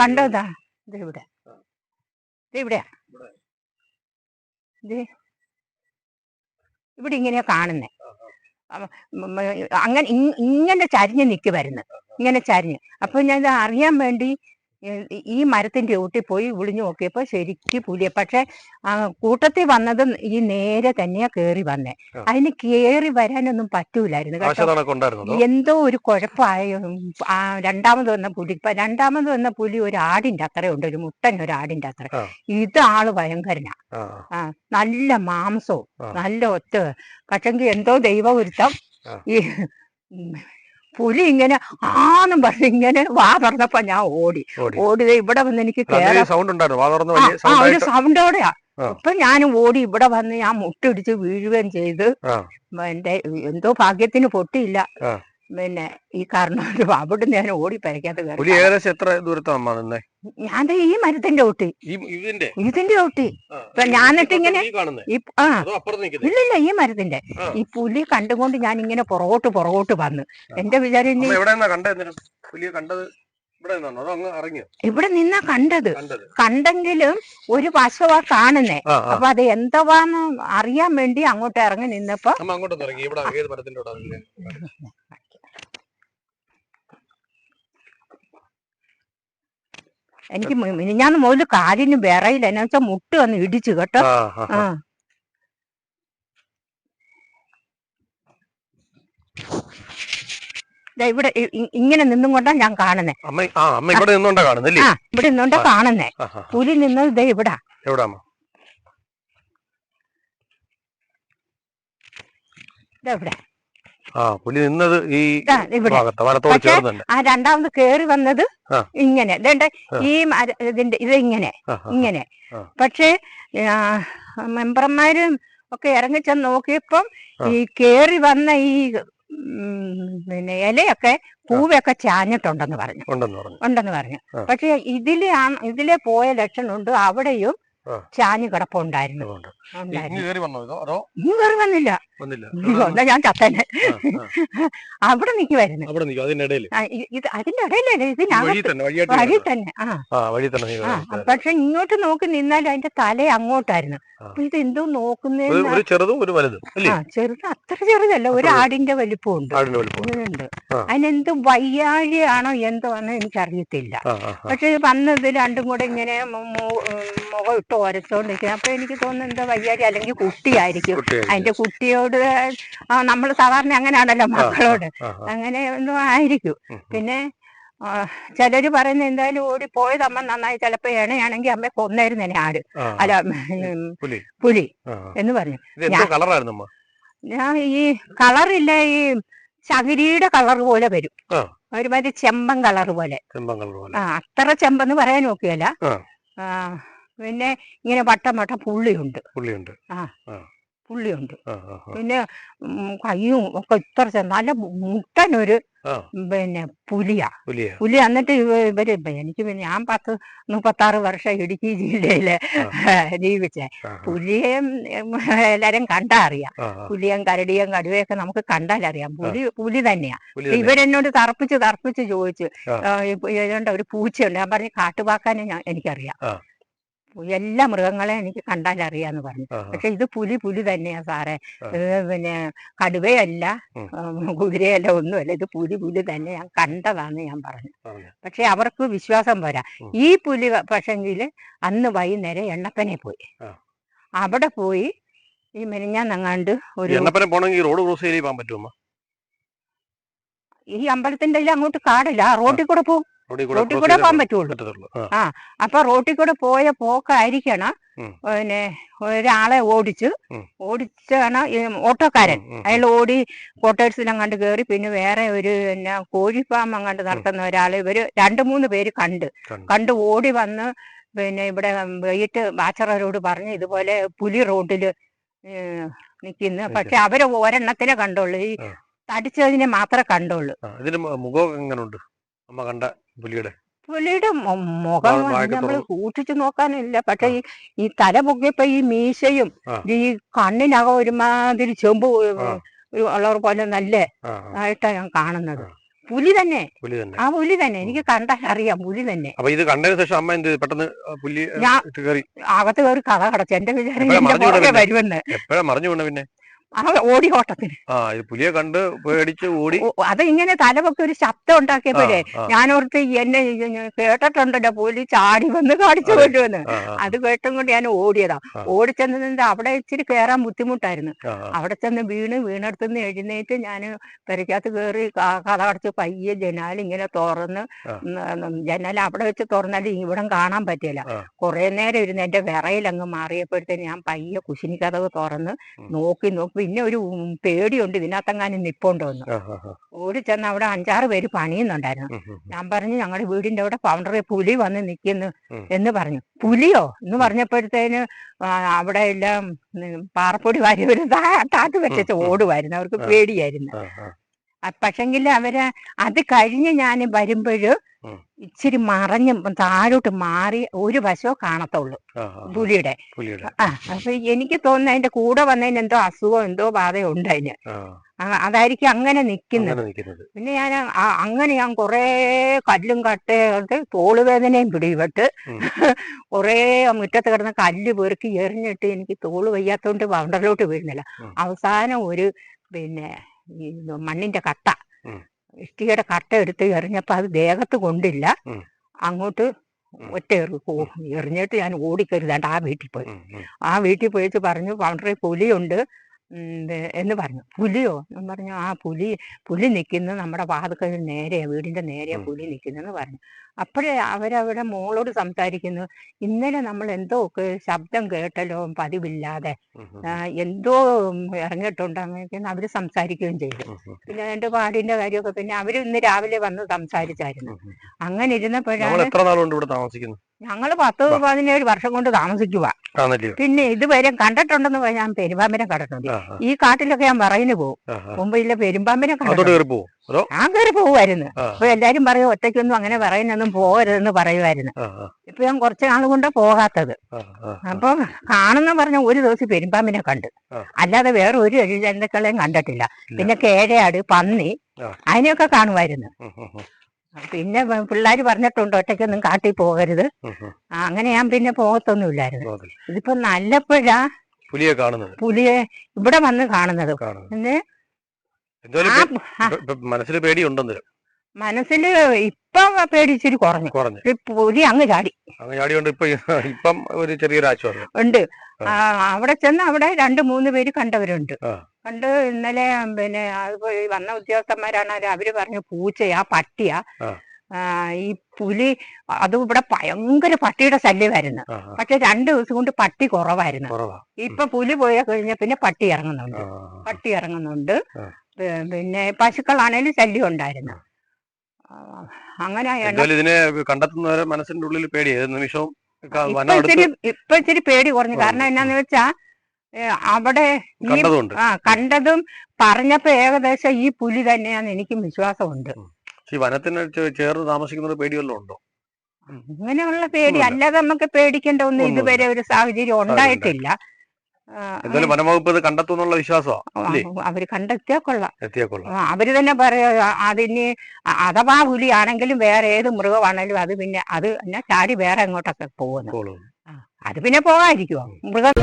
കണ്ടത് ഇത് ഇവിടെ. ഇത്. ഇവിടെയാ. ഇവിടെ. ഇത് ഇവിടെ ഇങ്ങനെയാ കാണുന്നേ. അങ്ങനെ ഇങ്ങനെ ചരിഞ്ഞ് നിൽക്കുമായിരുന്നു ഇങ്ങനെ ചരിഞ്ഞ്. അപ്പൊ ഞാൻ ഇത് അറിയാൻ വേണ്ടി ഈ മരത്തിന്റെ ഊട്ടി പോയി വിളിഞ്ഞു നോക്കിയപ്പോ ശരിക്ക് പുലിയ. പക്ഷെ ആ കൂട്ടത്തിൽ വന്നത് ഈ നേരെ തന്നെയാ കേറി വന്നേ. അതിന് കേറി വരാനൊന്നും പറ്റൂലായിരുന്നു എന്തോ ഒരു കുഴപ്പമായ. രണ്ടാമത് വന്ന പുലി ഇപ്പൊ രണ്ടാമത് വന്ന പുലി ഒരു ആടിന്റെ അത്രയുണ്ട് ഒരു മുട്ടൻ ഒരു ആടിന്റെ അത്ര ഇത് ആൾ ഭയങ്കരനാ. നല്ല മാംസവും നല്ല ഒറ്റ പക്ഷെങ്കിൽ എന്തോ ദൈവ ഒരുത്തം ഈ പുലി ഇങ്ങനെ ആന്നും പറഞ്ഞ് ഇങ്ങനെ വാ തുറന്നപ്പോ ഞാൻ ഓടി. ഓടിയത് ഇവിടെ വന്ന് എനിക്ക് ആ, ഒരു സൗണ്ടോടെയാ. ഇപ്പൊ ഞാൻ ഓടി ഇവിടെ വന്ന് ഞാൻ മുട്ടിടിച്ച് വീഴുകയും ചെയ്ത് എന്റെ എന്തോ ഭാഗ്യത്തിന് പൊട്ടിയില്ല. പിന്നെ ഈ കാരണം അവിടുന്ന് ഞാൻ ഓടി പരക്കാത്ത പുലി ഏകദേശം എത്ര ദൂരത്താണ് അമ്മ നിന്നേ ഞാൻ ഈ മരത്തിന്റെ ഒട്ടി ഇതിന്റെ ഇതിന്റെ ഒട്ടി ഇപ്പൊ ഈ ഇങ്ങനെ- ഇല്ലില്ല ഈ മരത്തിന്റെ ഈ പുലി കണ്ടുകൊണ്ട് ഞാൻ ഇങ്ങനെ പുറകോട്ട് പുറകോട്ട് വന്ന്. എന്റെ വിചാരം പുലിയെ കണ്ടത് ഇവിടെ നിന്ന കണ്ടത്. കണ്ടെങ്കിലും ഒരു വശവാ കാണുന്നേ. അപ്പൊ അത് എന്തവാന്ന് അറിയാൻ വേണ്ടി അങ്ങോട്ട് ഇറങ്ങി നിന്നപ്പോ അമ്മ അങ്ങോട്ടൊന്ന് ഇറങ്ങി ഇവിടെ ഏത് മരത്തിന്റെ അവിടെ ഇറങ്ങി? എനിക്ക് ഞാൻ മുതൽ മുതൽ കാലിന് വിറയില്ല. എന്നാ വെച്ചാ മുട്ട് വന്ന് ഇടിച്ചു കേട്ടോ. ആ ഇവിടെ ഇങ്ങനെ നിന്നും കൊണ്ടാ ഞാൻ കാണുന്നേ. ഇവിടെ നിന്നോണ്ടാ കാണുന്നല്ലേ ഇവിടെ നിന്നോണ്ടാ. കാണുന്നേ. പുലി നിന്നത് ഇതേ ഇവിടാ. എവിടാ ദേ ഇവിടെ. ആ പുലി നിന്നത് ഈ ഭാഗത്ത് ചേർന്നുണ്ട് ആ രണ്ടാമത് കേറി വന്നത് ഇങ്ങനെ. ഇതേണ്ട ഈ ഇതിന്റെ ഇത് ഇങ്ങനെ. ഇങ്ങനെ പക്ഷേ മെമ്പർമാരും ഒക്കെ ഇറങ്ങിച്ചെന്ന് നോക്കിയപ്പം ഈ കേറി വന്ന ഈ പിന്നെ ഇലയൊക്കെ പൂവൊക്കെ ചാഞ്ഞിട്ടുണ്ടെന്ന് പറഞ്ഞു. ഉണ്ടെന്ന് പറഞ്ഞു. പക്ഷെ ഇതിലെ ആ- ഇതിലെ പോയ ലക്ഷണമുണ്ട്. അവിടെയും. ചാഞ്ഞു കിടപ്പുണ്ടായിരുന്നു. ഈ- കയറി വന്നില്ല. വന്നില്ല. ഞാൻ ചത്തന്നെ. അവിടെ നിൽക്കുമായിരുന്നു അവിടെ നിൽക്കും. അതിനിടയിൽ ഇത് അതിന്റെ ഇടയിലല്ലേ? വഴി ഇതിനകത്ത് തന്നെ വഴിയായിട്ട് വഴി തന്നെ. ആ. വഴി തന്നെ. പക്ഷെ ഇങ്ങോട്ട് നോക്കി നിന്നാൽ അതിന്റെ തല അങ്ങോട്ടായിരുന്നു. അപ്പൊ ഇത് എന്തോ ഒരു നോക്കുന്നേന്ന് ഒരു ചെറുതും ഒരു വലുതും അല്ലേ? ആ ചെറുത് അത്ര ചെറുതല്ല. ഒരു ആടിന്റെ വലിപ്പം ഉണ്ട്. അതിനെന്ത് വയ്യാഴിയാണോ എന്തോ എന്ന് എനിക്കറിയത്തില്ല. പക്ഷെ വന്നത് രണ്ടും കൂടെ ഇങ്ങനെ മുഖം ഇട്ട് ഒരച്ചോണ്ടിരിക്കുക അപ്പൊ എനിക്ക് തോന്നുന്നു എന്താ വയ്യാരി അല്ലെങ്കിൽ കുട്ടിയായിരിക്കും. അതിന്റെ കുട്ടിയോട് നമ്മൾ സാധാരണ അങ്ങനെയാണല്ലോ മക്കളോട്. അങ്ങനെ ഒന്നും ആയിരിക്കും. പിന്നെ ചിലര് പറയുന്ന എന്തായാലും ഓടി പോയത് അമ്മ നന്നായി ചിലപ്പോ ഇണയാണെങ്കിൽ അമ്മ കൊന്നായിരുന്നേനെ ആട്. അല്ല പുലി. എന്ന് പറഞ്ഞു ഞാൻ ഈ കളറില്ല ഈ ചകിരിയുടെ കളർ പോലെ വരും. ഒരുമാതിരി ചെമ്പൻ കളർ പോലെ ചെമ്പൻ കളർ പോലെ ആ അത്ര ചെമ്പെന്ന് പറയാൻ നോക്കിയല്ല ആ. പിന്നെ ഇങ്ങനെ വട്ടം വട്ടം പുള്ളിയുണ്ട്. പുള്ളിയുണ്ട്. പുള്ളിയുണ്ട്. ആ ആ. പിന്നെ കയ്യും ഒക്കെ ഇത്ര നല്ല മുട്ടനൊരു പിന്നെ പുലിയാ. പുലിയാ. പുലി എന്നിട്ട് ഇവ- ഇവർ എനിക്ക് പിന്നെ ഞാൻ പത്ത് മുപ്പത്താറ് വർഷം ഇടുക്കി ജില്ലയിൽ ജീവിച്ചേ. പുലിയെയും എല്ലാരും കണ്ടാ അറിയാം. പുലിയും കരടിയും കടുവയൊക്കെ നമുക്ക് കണ്ടാലറിയാം പുലി പുലി തന്നെയാ. ഇവരെന്നോട് തറപ്പിച്ച് തറപ്പിച്ച് ചോദിച്ചു ഏതാണ്ട് ഒരു പൂച്ചയുണ്ട്. ഞാൻ പറഞ്ഞു കാട്ടുപാക്കാനെ ഞാൻ എനിക്കറിയാം. എല്ലാ മൃഗങ്ങളെയും എനിക്ക് കണ്ടാൽ അറിയാന്ന് പറഞ്ഞു. പക്ഷെ ഇത് പുലി പുലി തന്നെയാ സാറേ. ഇത് പിന്നെ കടുവയല്ല കുതിരയല്ല ഒന്നുമല്ല. ഇത് പുലി പുലി തന്നെ ഞാൻ കണ്ടതാന്ന് ഞാൻ പറഞ്ഞു. പക്ഷെ അവർക്ക് വിശ്വാസം വരാ ഈ പുലി പക്ഷെങ്കിൽ അന്ന് വൈകുന്നേരം എണ്ണപ്പനെ പോയി. അവിടെ പോയി ഈ മെനിഞ്ഞാന്നങ്ങാണ്ട് നങ്ങാണ്ട് ഒരു എണ്ണപ്പനെ പോണെങ്കിൽ റോഡ് ക്രോസ് ചെയ്ത് പോകാൻ പറ്റുമോ ഈ അമ്പലത്തിന്റെ അങ്ങോട്ട് കാടില്ല. ആ റോട്ടിൽ കൂടെ പോകും റോഡിൽ റോട്ടിൽ കൂടെ പോകാൻ പറ്റുള്ളൂ. ആ. അപ്പൊ റോട്ടിൽ കൂടെ പോയ പോക്കായിരിക്കണം. പിന്നെ ഒരാളെ ഓടിച്ച്. ഓടിച്ചാണ് ഓട്ടോക്കാരൻ. അയാൾ ഓടി ക്വാർട്ടേഴ്സിലങ്ങാണ്ട് കയറി പിന്നെ വേറെ ഒരു പിന്നെ കോഴിഫാം അങ്ങാണ്ട് നടത്തുന്ന ഒരാൾ ഇവർ രണ്ടു മൂന്ന് പേര് കണ്ട്. കണ്ടു. ഓടി വന്ന് പിന്നെ ഇവിടെ വൈകിട്ട് ബാച്ചറോട് പറഞ്ഞു ഇതുപോലെ പുലി റോഡിൽ നിൽക്കുന്നു പക്ഷെ അവർ ഒരെണ്ണത്തിനെ കണ്ടുള്ളൂ. ഈ തടിച്ചതിനെ മാത്രമേ കണ്ടുള്ളൂ. ഇതിന് മുഖം എങ്ങനെയുണ്ട് അമ്മ കണ്ട പുലിയുടെ? പുലിയുടെ മുഖം നമ്മൾ. സൂക്ഷിച്ചു നോക്കാനില്ല. പക്ഷെ ഈ ഈ തല പൊക്കിയപ്പോ ഈ മീശയും. ഈ കണ്ണിനകം ഒരുമാതിരി ചെമ്പ്. ഉള്ളവർ പോലെ നല്ല ആ ആ. ഞാൻ കാണുന്നത്. പുലി തന്നെ. ആ പുലി തന്നെ. എനിക്ക് കണ്ടാൽ അറിയാം പുലി തന്നെ. അപ്പൊ ഇത് കണ്ടതിന് ശേഷം അമ്മ എന്ത്? പെട്ടെന്ന് പുലി ഞാൻ- അകത്ത് കയറി കഥ കടച്ചു എന്റെ വിചാരം എന്റെ പുറകെ വരുമെന്ന്. എപ്പോഴാ മറിഞ്ഞു പിന്നെ? ഓടി ഓട്ടത്തിന്. പുലിയെ കണ്ട് പേടിച്ച് ഓടി. അത് ഇങ്ങനെ തലവൊക്കെ ഒരു ശബ്ദം ഉണ്ടാക്കിയപ്പോഴേ ഞാനോർത്ത് എന്നെ കേട്ടിട്ടുണ്ടല്ലോ പുലി ചാടി വന്ന് കാണിച്ചു. കൊണ്ടുവന്ന്. അത് കേട്ടും കൊണ്ട് ഞാൻ ഓടിയതാ. ഓടിച്ചെന്നതിന്റെ ഓടിച്ചെന്നത് അവിടെ ഇച്ചിരി കയറാൻ ബുദ്ധിമുട്ടായിരുന്നു. അവിടെ ചെന്ന് വീണ് വീണെടുത്തുനിന്ന് എഴുന്നേറ്റ് ഞാൻ പെരക്കകത്ത് കയറി കഥകടച്ച് കഥ അടച്ച് പയ്യെ ജനാൽ ഇങ്ങനെ തുറന്ന് ആ. ജനാല അവിടെ വെച്ച് തുറന്നാലും ഇവിടെ കാണാൻ പറ്റില്ല. കുറെ നേരം ഇരുന്ന് എന്റെ വിറയിലങ്ങ് മാറിയപ്പോഴത്തേന് ഞാൻ പയ്യെ കുശിനി കഥവ് തുറന്ന് നോക്കി നോക്കി പിന്നെ ഒരു പേടിയുണ്ട്. ഇതിനകത്തെങ്ങാനും നിപ്പുണ്ടോന്ന്. ഓടി ചെന്ന് അവിടെ അഞ്ചാറ് പേര് പണിയുന്നുണ്ടായിരുന്നു. ഞാൻ പറഞ്ഞു ഞങ്ങളുടെ വീടിന്റെ അവിടെ പൗണ്ടറി പുലി വന്ന് നിൽക്കുന്നു എന്ന് പറഞ്ഞു. പുലിയോ? എന്ന് പറഞ്ഞപ്പോഴത്തേന് അവിടെ എല്ലാം പാറപ്പൊടി വാരി വരും വെച്ചു. ഓടുമായിരുന്നു അവർക്ക് പേടിയായിരുന്നു. പക്ഷെങ്കിൽ അവർ അത് കഴിഞ്ഞ് ഞാൻ വരുമ്പോഴ് ഇച്ചിരി മറഞ്ഞ് താഴോട്ട് മാറി ഒരു വശോ കാണത്തുള്ളൂ. പുലിയുടെ. ആ അപ്പൊ എനിക്ക് തോന്നുന്നു അതിന്റെ കൂടെ വന്നതിന് എന്തോ അസുഖം എന്തോ ബാധയോ ഉണ്ട് അതിന് അതായിരിക്കും അങ്ങനെ നിൽക്കുന്നത്. പിന്നെ ഞാൻ അങ്ങനെ ഞാൻ കുറേ കല്ലും കട്ടയൊക്കെ തോളുവേദനയും പിടിപെട്ട് കൊറേ കുറേ മുറ്റത്ത് കിടന്ന കല്ല് പെറുക്കി എറിഞ്ഞിട്ട് എനിക്ക് തോൾ വയ്യാത്തോണ്ട് ബൗണ്ടറിലോട്ട് വീഴുന്നില്ല. അവസാനം ഒരു പിന്നെ ഈ മണ്ണിന്റെ കട്ട. ഇഷ്ടിയുടെ ഇഷ്ടികയുടെ കട്ട എടുത്ത് എറിഞ്ഞപ്പോ അത് ദേഹത്ത് കൊണ്ടില്ല. അങ്ങോട്ട്. ഒറ്റ എറി എറിഞ്ഞിട്ട് ഞാൻ ഓടിക്കരുതാണ്ട് ആ വീട്ടിൽ പോയി. ആ വീട്ടിൽ പോയിട്ട് പറഞ്ഞു ബൗണ്ടറി പുലിയുണ്ട്. എന്ന് പറഞ്ഞു. പുലിയോ? എന്ന് പറഞ്ഞു ആ പുലി പുലി നിൽക്കുന്നത് നമ്മുടെ വാതുക്കൽ നേരെയാ വീടിന്റെ നേരെയാ പുലി നിൽക്കുന്നെന്ന് പറഞ്ഞു. അപ്പോഴേ അവരവിടെ മോളോട് സംസാരിക്കുന്നു. ഇന്നലെ നമ്മൾ എന്തോ ഒക്കെ ശബ്ദം കേട്ടല്ലോ പതിവില്ലാതെ. എന്തോ ഇറങ്ങിയിട്ടുണ്ട് അങ്ങനെ അവർ സംസാരിക്കുകയും ചെയ്തു. പിന്നെ എന്റെ പാടിന്റെ കാര്യമൊക്കെ പിന്നെ അവർ ഇന്ന് രാവിലെ വന്ന് സംസാരിച്ചായിരുന്നു. അങ്ങനെ ഇരുന്നപ്പോഴാണ് എത്ര ഇവിടെ താമസിക്കുന്നു? ഞങ്ങൾ പത്ത് പതിനേഴ് വർഷം കൊണ്ട് താമസിക്കുക പിന്നെ ഇതുവരെ കണ്ടിട്ടുണ്ടെന്ന് പറഞ്ഞാൽ ഞാൻ പെരുമ്പാമ്പിനെ കണ്ടിട്ടുണ്ട്. ഈ കാട്ടിലൊക്കെ ഞാൻ പറയുന്നു പോകും. മുമ്പിലെ പെരുമ്പാമ്പിനെ അതോ? ഞാൻ കയറി പോകുമായിരുന്നു അപ്പൊ എല്ലാരും പറയും ഒറ്റയ്ക്കൊന്നും അങ്ങനെ പറയുന്നൊന്നും പോകരുതെന്ന് പറയുമായിരുന്നു ഇപ്പൊ ഞാൻ കുറച്ച് നാൾ കൊണ്ട് പോകാത്തത്. അപ്പൊ കാണുന്ന പറഞ്ഞ ഒരു ദിവസം പെരുമ്പാമ്പിനെ കണ്ട്. അല്ലാതെ വേറെ ഒരു ജന്തുക്കളെയും കണ്ടിട്ടില്ല. പിന്നെ കേഴയാട് പന്നി. അതിനെയൊക്കെ കാണുമായിരുന്നു പിന്നെ പിള്ളേർ പറഞ്ഞിട്ടുണ്ട് ഒറ്റയ്ക്കൊന്നും കാട്ടി പോകരുത്. അങ്ങനെ ഞാൻ പിന്നെ പോകത്തൊന്നുമില്ലായിരുന്നു. ഇതിപ്പോ നല്ലപ്പോഴാ പുലിയെ കാണുന്നത്? പുലിയെ ഇവിടെ വന്ന് കാണുന്നത്. മനസ്സിൽ പിന്നെ എന്തായാലും ആ പേ- ഇപ്പൊ- ഇപ്പൊ മനസ്സിൽ ഇപ്പൊ പേടിച്ചിരി കുറഞ്ഞു. കുറഞ്ഞു. പുലി അങ്ങ് ചാടി. അങ്ങ് ചാടിയോണ്ട് ഇപ്പൊ ഇപ്പം ഒരു ചെറിയൊരു ആശ്വാസം ഉണ്ട് അവിടെ ചെന്ന് അവിടെ രണ്ട് മൂന്ന് പേര് കണ്ടവരുണ്ട്. ആ. കണ്ട് ഇന്നലെ പിന്നെ വന്ന ഉദ്യോഗസ്ഥന്മാരാണ് അവർ പറഞ്ഞു പൂച്ചയാ പട്ടിയാ. ഈ പുലി അതും ഇവിടെ ഭയങ്കര പട്ടിയുടെ ശല്യമായിരുന്നു. പക്ഷെ രണ്ടു ദിവസം കൊണ്ട് പട്ടി കുറവായിരുന്നു. കുറവാ. ഇപ്പൊ പുലി പോയ കഴിഞ്ഞ പിന്നെ പട്ടി ഇറങ്ങുന്നുണ്ട്. പട്ടി ഇറങ്ങുന്നുണ്ട്. പിന്നെ പശുക്കളാണേലും ശല്യം ഉണ്ടായിരുന്നു. അങ്ങനെ ഇതിനെ കണ്ടെത്തുന്നവരെ മനസ്സിന്റെ ഉള്ളിൽ പേടി നിമിഷവും ഇപ്പൊ ഇച്ചിരി പേടി കുറഞ്ഞു. കാരണം എന്നാന്ന് വെച്ചാ അവിടെ ഈ ആ കണ്ടതും പറഞ്ഞപ്പോ ഏകദേശം ഈ പുലി തന്നെയാന്ന് എനിക്കും വിശ്വാസമുണ്ട്. ഈ വനത്തിന് ചേർന്ന് താമസിക്കുന്ന ഉണ്ടോ? അങ്ങനെയുള്ള പേടി. അല്ലാതെ നമുക്ക് പേടിക്കേണ്ട ഒന്നും ഇതുവരെ ഒരു സാഹചര്യം ഉണ്ടായിട്ടില്ല. എന്തായാലും വനംവകുപ്പ് ഇത് കണ്ടെത്തുന്നുള്ള വിശ്വാസമാണ് അവർ കണ്ടെത്തിയാ കൊള്ളാം. എത്തിയാ അവർ തന്നെ പറയാ അതിന് അഥവാ പുലിയാണെങ്കിലും വേറെ ഏത് മൃഗമാണെങ്കിലും അത് പിന്നെ അത് ചാടി വേറെ എങ്ങോട്ടൊക്കെ പോകുന്നു. അത് പിന്നെ പോകാതിരിക്കുവോ? മൃഗം